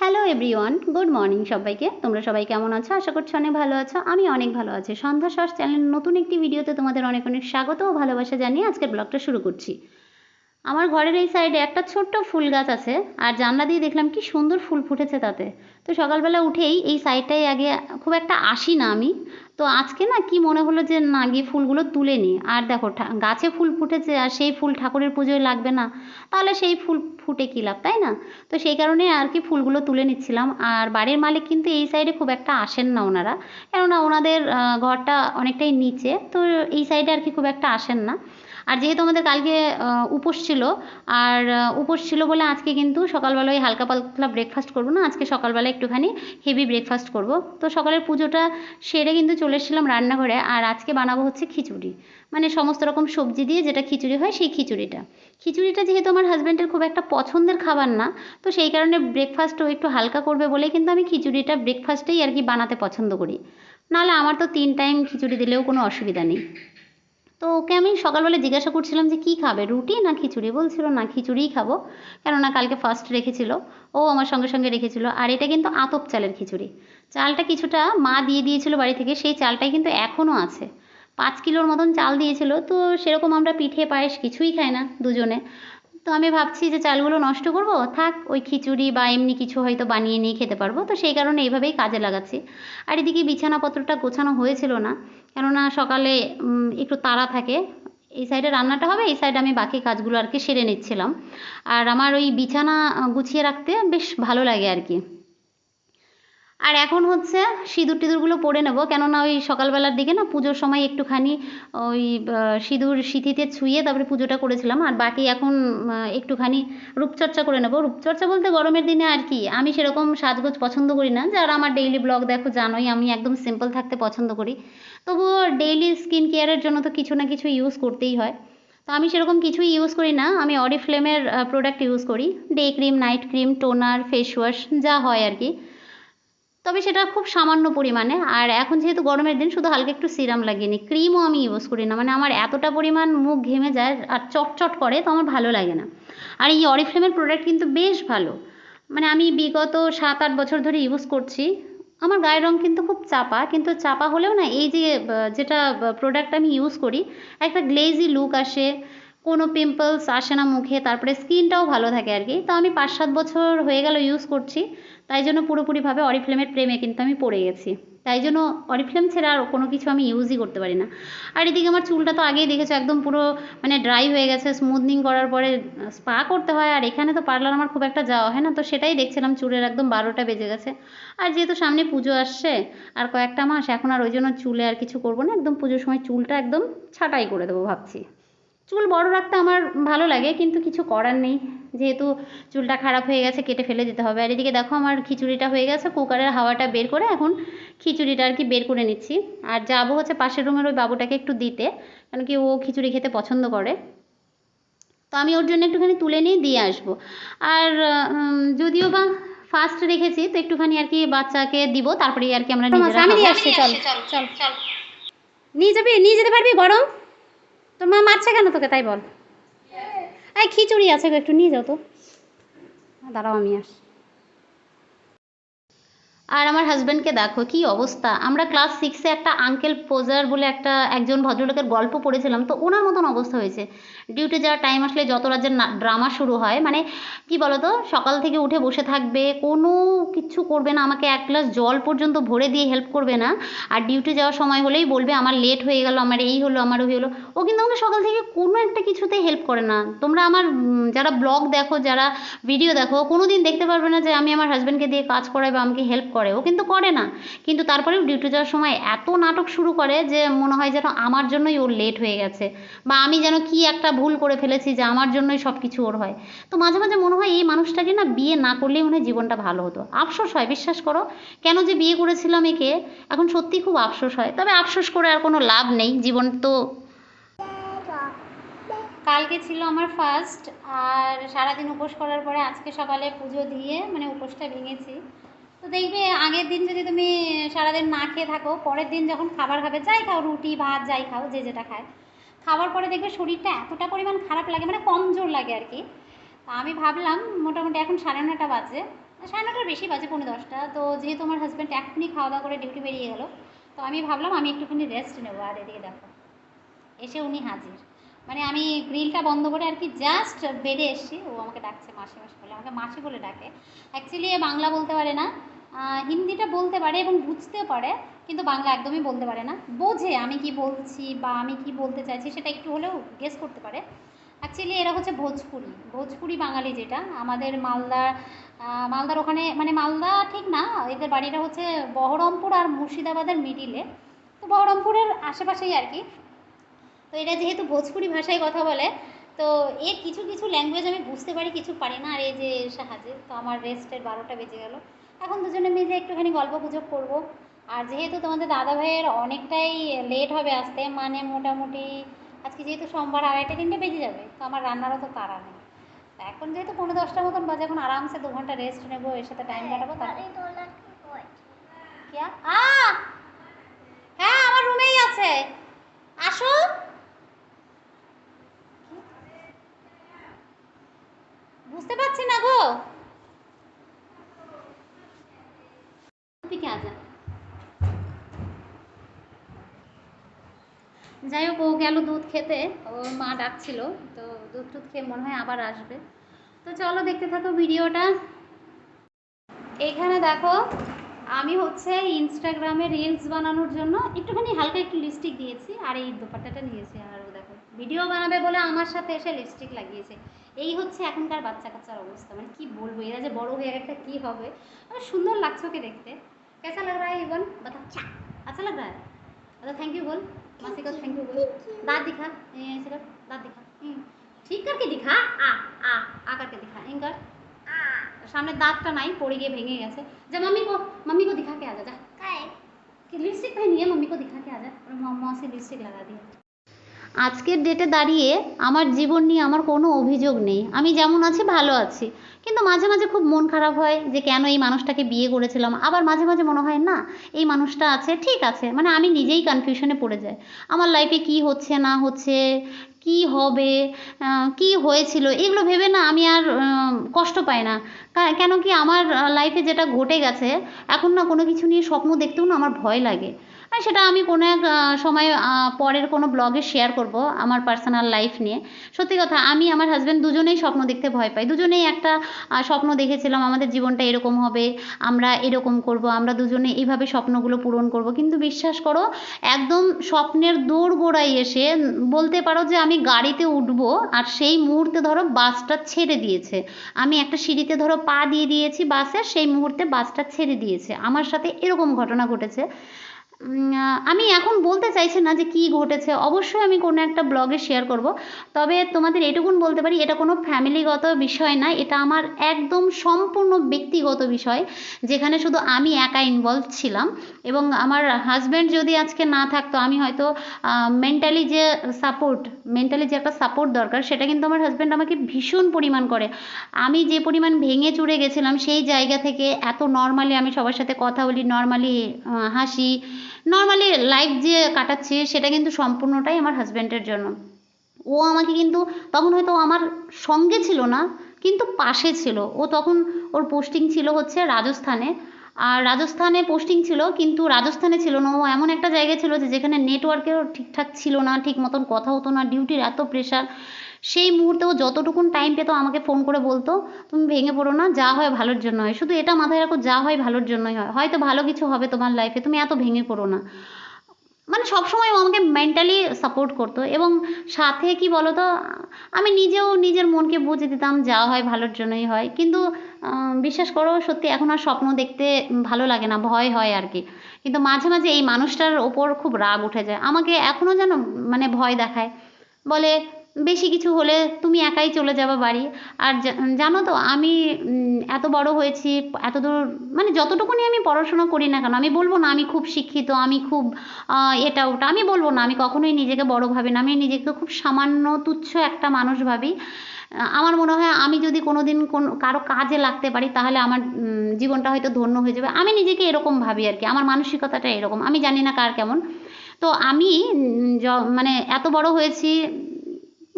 Hello everyone good morning সবাইকে। তোমরা সবাই কেমন আছো? আশা করছি অনেক ভালো আছো। আমি অনেক ভালো আছি। সন্ধ্যা শ্বাস চ্যানেল নতুন একটি ভিডিওতে তোমাদের অনেক অনেক স্বাগত ও ভালোবাসা জানিয়ে আজকের ব্লগটা শুরু করছি। আমার ঘরের এই সাইডে একটা ছোট্ট ফুল গাছ আছে, আর জানলা দিয়ে দেখলাম কি সুন্দর ফুল ফুটেছে তাতে। তো সকালবেলা উঠেই এই সাইডটায় আগে খুব একটা আসি না আমি। তো আজকে না কি মনে হলো যে না, গিয়ে ফুলগুলো তুলে নিই। আর দেখো গাছে ফুল ফুটেছে আর সেই ফুল ঠাকুরের পুজোয় লাগবে না, তাহলে সেই ফুল ফুটে কী লাভ, তাই না? তো সেই কারণে আর কি ফুলগুলো তুলে নিচ্ছিলাম। আর বাড়ির মালিক কিন্তু এই সাইডে খুব একটা আসেন না ওনারা। কেননা ওনাদের ঘরটা অনেকটাই নিচে, তো এই সাইডে আর কি খুব একটা আসেন না। আর যেহেতু আমাদের কালকে উপোস ছিল, আর উপোস ছিল বলে আজকে কিন্তু সকালবেলা ওই হালকা পাতলা ব্রেকফাস্ট করব না, আজকে সকালবেলা একটুখানি হেভি ব্রেকফাস্ট করব। তো সকালের পুজোটা সেরে কিন্তু চলে এসেছিলাম রান্নাঘরে, আর আজকে বানাবো হচ্ছে খিচুড়ি। মানে সমস্ত রকম সবজি দিয়ে যেটা খিচুড়ি হয় সেই খিচুড়িটা। খিচুড়িটা যেহেতু আমার হাজব্যান্ডের খুব একটা পছন্দের খাবার না, তো সেই কারণে ব্রেকফাস্টও একটু হালকা করবে বলে কিন্তু আমি খিচুড়িটা ব্রেকফাস্টেই আর কি বানাতে পছন্দ করি। নাহলে আমার তো তিন টাইম খিচুড়ি দিলেও কোনো অসুবিধা নেই। তো ওকে আমি সকালবেলা জিজ্ঞাসা করছিলাম যে কী খাবে, রুটি না খিচুড়ি? বলছিল, না, খিচুড়িই খাব। কেননা কালকে ফার্স্ট রেখেছিল। ও আমার সঙ্গে সঙ্গে রেখেছিল। আর এটা কিন্তু আতপ চালের খিচুড়ি। চালটা কিছুটা মা দিয়ে দিয়েছিল বাড়ি থেকে, সেই চালটাই কিন্তু এখনও আছে। পাঁচ কিলোর মতন চাল দিয়েছিল, তো সেরকম আমরা পিঠে পায়েস কিছুই খাই না দুজনে। তো আমি ভাবছি যে চালগুলো নষ্ট করব, থাক, ওই খিচুড়ি বা এমনি কিছু হয়তো বানিয়ে নিয়ে খেতে পারব। তো সেই কারণে এইভাবেই কাজে লাগাচ্ছি। আর এদিকে বিছানাপত্রটা গোছানো হয়েছিল না, কেননা সকালে একটু তাড়া থাকে। এই সাইডে রান্নাটা হবে, এই সাইডে আমি বাকি কাজগুলো আর কি সেরে নিচ্ছিলাম। আর আমার ওই বিছানা গুছিয়ে রাখতে বেশ ভালো লাগে আর কি। আর এখন হচ্ছে সিঁদুর টিঁদুরগুলো পরে নেব। কেননা ওই সকালবেলার দিকে না পুজোর সময় একটুখানি ওই সিঁদুর সিঁথিতে ছুঁয়ে তারপরে পুজোটা করেছিলাম। আর বাকি এখন একটুখানি রূপচর্চা করে নেব। রূপচর্চা বলতে গরমের দিনে আর কি, আমি সেরকম সাজগোজ পছন্দ করি না। যারা আমার ডেইলি ব্লগ দেখো জানোই, আমি একদম সিম্পল থাকতে পছন্দ করি। তবুও ডেইলি স্কিন কেয়ারের জন্য তো কিছু না কিছু ইউজ করতেই হয়। তো আমি সেরকম কিছুই ইউজ করি না। আমি অরিফ্লেমের প্রোডাক্ট ইউজ করি। Day cream night cream toner face wash যা হয় আর কি। তবে সেটা খুব সামান্য পরিমাণে। আর এখন যেহেতু গরমের দিন, শুধু হালকা একটু সিরাম লাগিয়ে নিই। ক্রিমও আমি ইউজ করি না। মানে আমার এতটা পরিমাণ মুখ ঘেমে যায় আর চটচট করে, তো আমার ভালো লাগে না। আর এই অরিফ্লেমের প্রোডাক্ট কিন্তু বেশ ভালো। মানে আমি বিগত সাত আট বছর ধরে ইউজ করছি। আমার গায়ের রং কিন্তু খুব চাপা, কিন্তু চাপা হলেও না, এই যে যেটা প্রোডাক্ট আমি ইউজ করি, একটা গ্লেজি লুক আসে কোনো পিম্পলস আসে না মুখে, তারপরে স্কিনটাও ভালো থাকে আর কি। তো আমি পাঁচ সাত বছর হয়ে গেল ইউজ করছি, তাই জন্য পুরোপুরিভাবে অরিফ্লেমের প্রেমে কিন্তু আমি পড়ে গেছি। তাই জন্য অরিফ্লেম ছাড়া আর কোনো কিছু আমি ইউজই করতে পারি না। আর এদিকে আমার চুলটা তো আগেই দেখেছ, একদম পুরো মানে ড্রাই হয়ে গেছে স্মুথনিং করার পরে স্পা করতে হয়, আর এখানে তো পার্লার আমার খুব একটা যাওয়া হয় না, তো সেটাই দেখছিলাম চুলের একদম বারোটা বেজে গেছে। আর যেহেতু সামনে পুজো আসছে, আর কয়েকটা মাস, এখন আর ওই জন্য চুলে আর কিছু করব না, একদম পুজোর সময় চুলটা একদম ছাঁটাই করে দেবো ভাবছি। চুল বড় রাখতে আমার ভালো লাগে কিন্তু কিছু করার নেই। যেহেতু চুলটা খারাপ হয়ে গেছে কেটে ফেলে দিতে হবে। আর এদিকে দেখো আমার খিচুড়িটা হয়ে গেছে কুকারের হাওয়াটা বের করে এখন খিচুড়িটা আর কি বের করে নিচ্ছি। আর যাব হচ্ছে পাশের রুমের ওই বাবুটাকে একটু দিতে কারণ কি ও খিচুড়ি খেতে পছন্দ করে। তো আমি ওর জন্য একটুখানি তুলে নিয়ে দিয়ে আসব। আর যদিও বা ফার্স্ট রেখেছি তো একটুখানি আর কি বাচ্চাকে দিব তারপরে আর কি আমরা নিজেরা আমি দিয়ে আসছি চল চল চল। নিয়ে যাবি? নিয়ে যেতে পারবি গরম তোর মা মারছে কেন তোকে? তাই বল। এই খিচুড়ি আছে একটু নিয়ে যাও তো। দাঁড়াও, আমি আস আর আমার হাজব্যান্ডকে দেখো, কি অবস্থা? আমরা ক্লাস সিক্সে একটা আঙ্কেল পোজার বলে একটা একজন ভদ্রলোকের গল্প পড়েছিলাম, তো ওনার মতন অবস্থা হয়েছে। ডিউটি যাওয়ার টাইম আসলে যত রাজ্যের ড্রামা শুরু হয় মানে কি বলতো, সকাল থেকে উঠে বসে থাকবে, কোনো কিছু করবে না, আমাকে এক গ্লাস জল পর্যন্ত ভরে দিয়ে হেল্প করবে না, আর ডিউটি যাওয়ার সময় হলেই বলবে, আমার লেট হয়ে গেল, আমার এই হলো আমার ওই হলো ও কিন্তু আমাকে সকাল থেকে কোনো একটা কিছুতে হেল্প করে না। তোমরা আমার যারা ব্লগ দেখো, যারা ভিডিও দেখো কোনো দিন দেখতে পারবে না যে আমি আমার হাজব্যান্ডকে দিয়ে কাজ করাই বা আমাকে হেল্প করে, ও কিন্তু করে না। কিন্তু তারপরেও ডিউটি যাওয়ার সময় এত নাটক শুরু করে যে মনে হয় যেন আমার জন্যই ওর লেট হয়ে গেছে বা আমি যেন কি একটা ভুল করে ফেলেছি যে আমার জন্যই সব কিছু ওর হয়। তো মাঝে মাঝে মনে হয় এই মানুষটাকে না বিয়ে না করলেই মনে হয় জীবনটা ভালো হতো। আফসোস হয়, বিশ্বাস করো। কেন যে বিয়ে করেছিলাম একে, এখন সত্যি খুব আফসোস হয়। তবে আফসোস করে আর কোনো লাভ নেই, জীবন তো কালকে ছিল আমার ফার্স্ট আর সারাদিন উপোস করার পরে আজকে সকালে পুজো দিয়ে মানে উপোসটা ভেঙেছি। তো দেখবে আগের দিন যদি তুমি সারাদিন না খেয়ে থাকো, পরের দিন যখন খাবার খাবে, যাই খাও, রুটি, ভাত, যাই খাও, যে যেটা খায়। খাবার পরে দেখবে শরীরটা এতটা পরিমাণ খারাপ লাগে মানে কমজোর লাগে আর কি। তা আমি ভাবলাম, মোটামুটি এখন সাড়ে নটা বাজে। সাড়ে নটার বেশি বাজে পনেরো দশটা। তো যেহেতু আমার হাজব্যান্ড এখনই খাওয়া দাওয়া করে ডিউটি বেরিয়ে গেল, তো আমি ভাবলাম আমি একটুখানি রেস্ট নেব। আর এদিকে দেখো, এসে উনি হাজির। মানে আমি গ্রিলটা বন্ধ করে আর কি জাস্ট বেডে এসেছি। ও আমাকে ডাকছে মাসি মাসি বলে, আমাকে মাসি বলে ডাকে। অ্যাকচুয়ালি এ বাংলা বলতে পারে না হিন্দিটা বলতে পারে এবং বুঝতেও পারে, কিন্তু বাংলা একদমই বলতে পারে না। বোঝে আমি কি বলছি বা আমি কি বলতে চাইছি সেটা একটু হলেও গেস করতে পারে। অ্যাকচুয়ালি এরা হচ্ছে ভোজপুরি ভোজপুরি বাঙালি যেটা। আমাদের মালদা মালদার ওখানে মানে মালদা ঠিক না, এদের বাড়িটা হচ্ছে বহরমপুর আর মুর্শিদাবাদের মিডিলে। তো বহরমপুরের আশেপাশেই আর কি। তো এরা যেহেতু ভোজপুরি ভাষায় কথা বলে তো এর কিছু কিছু ল্যাঙ্গুয়েজ আমি বুঝতে পারি কিছু পারি না। আর এই যে সাহায্যে তো আমার রেস্টের বারোটা বেজে গেল। এখন দুজনে মিলে একটুখানি গল্প গুজব করব। আর যেহেতু তোমাদের দাদা ভাইয়ের অনেকটাই লেট হবে আসতে মানে মোটামুটি আজকে যেহেতু সোমবার আড়াইটা তিনটে বেজে যাবে তো আমার রান্নারও তো তাড়া নেই। এখন যেহেতু পনেরো দশটার মতন বাজে এখন আরামসে দু ঘণ্টা রেস্ট নেব এর সাথে টাইম কাটাবো তারপর হ্যাঁ আমার রুমেই আছে। আসো। পারছি না গো। যাই হোক, ও গেল দুধ খেতে। ওর মা ডাকছিল, তো দুধ টুধ খেয়ে মনে হয় আবার আসবে। তো চলো দেখতে থাকো ভিডিওটা। এখানে দেখো, আমি হচ্ছে ইনস্টাগ্রামে রিলস বানানোর জন্য একটুখানি হালকা একটু লিপস্টিক দিয়েছি, আর এই দোপাট্টাটা নিয়েছি। আর দেখো ভিডিও বানাবে বলে আমার সাথে এসে লিপস্টিক লাগিয়েছে। এই হচ্ছে এখনকার বাচ্চা কাচ্চার অবস্থা মানে কি বলবো এরা যে বড় হয়ে গেছে কি হবে মানে সুন্দর লাগছে ওকে দেখতে कैसा लग रहा है इवन बता अच्छा लग रहा है अच्छा थैंक यू बोल मासी को थैंक यू बोल दांत दिखा ये ऐसे कर दांत दिखा हम्म, ठीक करके दिखा आ आ आ करके दिखा इन कर সামনে দাঁতটা নাই পড়ে গিয়ে ভেঙে গেছে যা মাম্মি को मम्मी को दिखा के आ जा जा कि लिपस्टिक पहनी है मम्मी को दिखा के आ जा और मम्मा से लिपस्टिक लगा दिया আজকের ডেটে দাঁড়িয়ে আমার জীবন নিয়ে আমার কোনো অভিযোগ নেই। আমি যেমন আছি, ভালো আছি। কিন্তু মাঝে মাঝে খুব মন খারাপ হয় যে কেন এই মানুষটাকে বিয়ে করেছিলাম। আবার মাঝে মাঝে মনে হয়, না, এই মানুষটা আছে, ঠিক আছে। মানে আমি নিজেই কনফিউশনে পড়ে যাই। আমার লাইফে কি হচ্ছে, না হচ্ছে, কি হবে কি হয়েছিল, এগুলো ভেবে না আমি আর কষ্ট পাই না। কেন কি আমার লাইফে যেটা ঘটে গেছে, এখন না কোনো কিছু নিয়ে স্বপ্ন দেখতেও না আমার ভয় লাগে। সেটা আমি কোনো এক সময় পরের কোনো ব্লগে শেয়ার করব আমার পার্সোনাল লাইফ নিয়ে। সত্যি কথা, আমি আমার হাজব্যান্ড দুজনেই স্বপ্ন দেখতে ভয় পাই। দুজনেই একটা স্বপ্ন দেখেছিলাম, আমাদের জীবনটা এরকম হবে, আমরা এরকম করব, আমরা দুজনে এইভাবে স্বপ্নগুলো পূরণ করব। কিন্তু বিশ্বাস করো, একদম স্বপ্নের দৌড় গোড়ায় এসে বলতে পারো যে আমি গাড়িতে উঠবো আর সেই মুহূর্তে ধরো বাসটা ছেড়ে দিয়েছে। আমি একটা সিঁড়িতে ধরো পা দিয়ে দিয়েছি বাসের সেই মুহূর্তে বাসটা ছেড়ে দিয়েছে। আমার সাথে এরকম ঘটনা ঘটেছে। আমি এখন বলতে চাইছি না যে কি ঘটেছে। অবশ্যই আমি কোনো একটা ব্লগে শেয়ার করব। তবে তোমাদের এটুকুন বলতে পারি, এটা কোনো ফ্যামিলিগত বিষয় না, এটা আমার একদম সম্পূর্ণ ব্যক্তিগত বিষয়, যেখানে শুধু আমি একা ইনভলভ ছিলাম। এবং আমার হাজব্যান্ড যদি আজকে না থাকতো, আমি হয়তো মেন্টালি যে সাপোর্ট মেন্টালি যে একটা সাপোর্ট দরকার, সেটা কিন্তু আমার হাজব্যান্ড আমাকে ভীষণ পরিমাণ করে। আমি যে পরিমাণ ভেঙে চুরে গেছিলাম, সেই জায়গা থেকে এত নর্মালি আমি সবার সাথে কথা বলি নর্মালি হাসি নর্মালি লাইফ যে কাটাচ্ছি, সেটা কিন্তু সম্পূর্ণটাই আমার হাজব্যান্ডের জন্য। ও আমাকে কিন্তু, তখন হয়তো আমার সঙ্গে ছিল না, কিন্তু পাশে ছিল। ও তখন ওর পোস্টিং ছিল হচ্ছে রাজস্থানে। আর রাজস্থানে পোস্টিং ছিল, কিন্তু রাজস্থানে ছিল না। ও এমন একটা জায়গায় ছিল যে, যেখানে নেটওয়ার্কেরও ঠিকঠাক ছিল না, ঠিক মতন কথা হতো না ডিউটির এত প্রেশার সেই মুহূর্তে ও যতটুকুন টাইম পেতো আমাকে ফোন করে বলতো, তুমি ভেঙে পড়ো না, যা হয় ভালোর জন্য হয় শুধু এটা মাথায় রাখো, যা হয় ভালোর জন্যই হয়। হয়তো ভালো কিছু হবে তোমার লাইফে তুমি এত ভেঙে পড়ো না। মানে সবসময় আমাকে মেন্টালি সাপোর্ট করতো এবং সাথে কি বলতো, আমি নিজেও নিজের মনকে বুঝে দিতাম, যা হয় ভালোর জন্যই হয়। কিন্তু বিশ্বাস করো, সত্যি এখন আর স্বপ্ন দেখতে ভালো লাগে না, ভয় হয় আর কি। কিন্তু মাঝে মাঝে এই মানুষটার ওপর খুব রাগ উঠে যায়। আমাকে এখনও যেন মানে ভয় দেখায়। বলে বেশি কিছু হলে তুমি একাই চলে যাবে বাড়ি। আর জানো তো, আমি এত বড় হয়েছি, এত দূর মানে যতটুকুনি আমি পড়াশোনা করি না কেন, আমি বলব না আমি খুব শিক্ষিত, আমি খুব এটা ওটা, আমি বলব না, আমি কখনোই নিজেকে বড় ভাবি না, আমি নিজেকে খুব সামান্য তুচ্ছ একটা মানুষ ভাবি। আমার মনে হয় আমি যদি কোনো দিন কোনো, কারও কাজে লাগতে পারি, তাহলে আমার জীবনটা হয়তো ধন্য হয়ে যাবে। আমি নিজেকে এরকম ভাবি আর কি, আমার মানসিকতাটা এরকম, আমি জানি না কার কেমন। তো আমি মানে এত বড় হয়েছি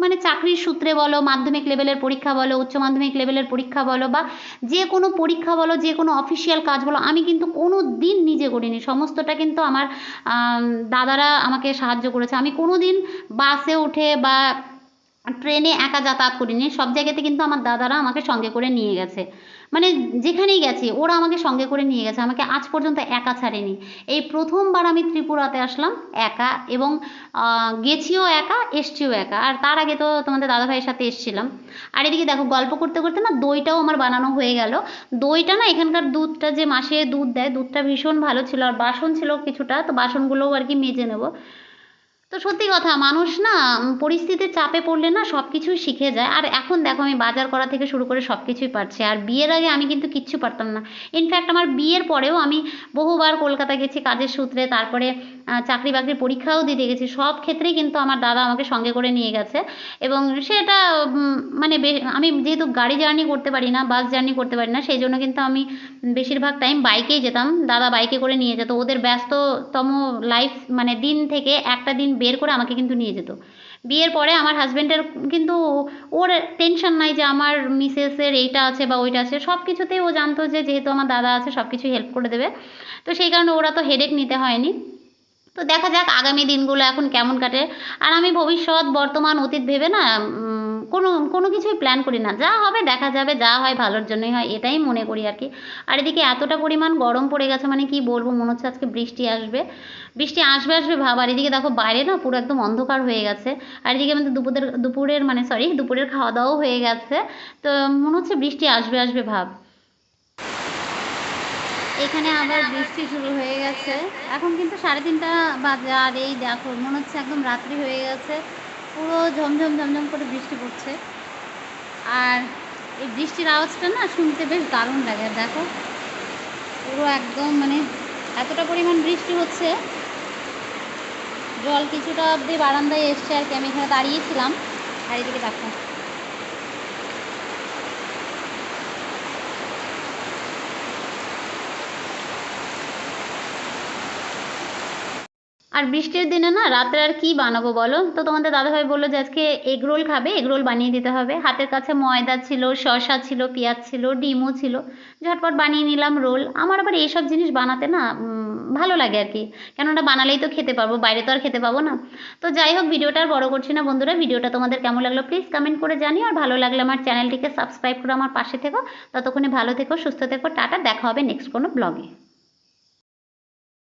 মানে চাকরির সূত্রে বলো মাধ্যমিক লেভেলের পরীক্ষা বলো উচ্চ মাধ্যমিক লেভেলের পরীক্ষা বলো বা যে কোনো পরীক্ষা বলো যে কোনো অফিসিয়াল কাজ বলো আমি কিন্তু কোনো দিন নিজে করিনি। সমস্তটা কিন্তু আমার আম, দাদারা আমাকে সাহায্য করেছে। আমি কোনো দিন বাসে উঠে বা ট্রেনে একা যাতায়াত করিনি। সব জায়গাতে কিন্তু আমার দাদারা আমাকে সঙ্গে করে নিয়ে গেছে। মানে যেখানেই গেছি, ওরা আমাকে সঙ্গে করে নিয়ে গেছে, আমাকে আজ পর্যন্ত একা ছাড়েনি। এই প্রথমবার আমি ত্রিপুরাতে আসলাম, একা এবং গেছিও একা, এসছিও একা। আর তার আগে তো তোমাদের দাদা ভাইয়ের সাথে এসছিলাম। আর এদিকে দেখো, গল্প করতে করতে না দইটাও আমার বানানো হয়ে গেল। দইটা না এখানকার দুধটা যে মাসে দুধ দেয়, দুধটা ভীষণ ভালো ছিল। আর বাসন ছিল কিছুটা, তো বাসনগুলোও আর কি মেজে নেব। তো সত্যি কথা, মানুষ না পরিস্থিতির চাপে পড়লে না সব কিছুই শিখে যায়। আর এখন দেখো, আমি বাজার করা থেকে শুরু করে সব কিছুই পারছি। আর বিয়ের আগে আমি কিন্তু কিচ্ছু পারতাম না। ইনফ্যাক্ট আমার বিয়ের পরেও আমি বহুবার কলকাতা গেছি কাজের সূত্রে। তারপরে চাকরি বাকরির পরীক্ষাও দিতে গেছি। সব ক্ষেত্রেই কিন্তু আমার দাদা আমাকে সঙ্গে করে নিয়ে গেছে। এবং সেটা মানে আমি যেহেতু গাড়ি জার্নি করতে পারি না, বাস জার্নি করতে পারি না, সেই জন্য কিন্তু আমি বেশিরভাগ টাইম বাইকেই যেতাম। দাদা বাইকে করে নিয়ে যেত। ওদের ব্যস্ততম লাইফ মানে দিন থেকে একটা দিন বের করে আমাকে কিন্তু নিয়ে যেত। বিয়ের পরে আমার হাজবেন্ডের কিন্তু ওর টেনশন নাই যে আমার মিসেসের এইটা আছে বা ওইটা আছে। সব কিছুতেই ও জানতো যে যেহেতু আমার দাদা আছে সব কিছু হেল্প করে দেবে। তো সেই কারণে ওরা তো হেডেক নিতে হয়নি। তো দেখা যাক আগামী দিনগুলো এখন কেমন কাটে। আর আমি ভবিষ্যৎ, বর্তমান, অতীত ভেবে না কোনো কোনো কিছুই প্ল্যান করি না। যা হবে দেখা যাবে, যা হয় ভালোর জন্যই হয়, এটাই মনে করি আর কি। আর এদিকে এতটা পরিমাণ গরম পড়ে গেছে মানে কি বলব, মনে হচ্ছে আজকে বৃষ্টি আসবে। বৃষ্টি আসবে আসবে ভাব। আর এদিকে দেখো বাইরে না পুরো একদম অন্ধকার হয়ে গেছে। আর এদিকে আমাদের দুপুরের দুপুরের মানে সরি দুপুরের খাওয়া দাওয়াও হয়ে গেছে। তো মনে হচ্ছে বৃষ্টি আসবে আসবে ভাব। এখানে আবার বৃষ্টি শুরু হয়ে গেছে। এখন কিন্তু সাড়ে তিনটা বাজে আর এই দেখো, মনে হচ্ছে একদম রাত্রি হয়ে গেছে। পুরো ঝমঝম ঝমঝম করে বৃষ্টি পড়ছে। আর এই বৃষ্টির আওয়াজটা না শুনতে বেশ দারুণ লাগে, দেখো। পুরো একদম মানে এতটা পরিমাণ বৃষ্টি হচ্ছে। জল কিছুটা অবধি বারান্দায় এসছে আর কি, আমি এখানে দাঁড়িয়েছিলাম। আর এদিকে দেখো। আর বৃষ্টির দিনে না রাত্রে আর কি বানাবো বলো? তো তোমাদের দাদাভাই বলল যে আজকে এগ রোল খাবে, এগ রোল বানিয়ে দিতে হবে। হাতের কাছে ময়দা ছিল, শসা ছিল, পেঁয়াজ ছিল, ডিমও ছিল। ঝটপট বানিয়ে নিলাম রোল। আমার আবার এইসব জিনিস বানাতে না ভালো লাগে আর কি। কেননা বানালেই তো খেতে পারব, বাইরে তো আর খেতে পাবো না। তো যাই হোক, ভিডিওটা আর বড় করছি না বন্ধুরা। ভিডিওটা তোমাদের কেমন লাগল প্লিজ কমেন্ট করে জানিও। আর ভালো লাগলে আমার চ্যানেলটিকে সাবস্ক্রাইব করে আমার পাশে থেকো। ততক্ষণে ভালো থেকো, সুস্থ থেকো, টাটা। দেখা হবে নেক্সট কোনো ব্লগে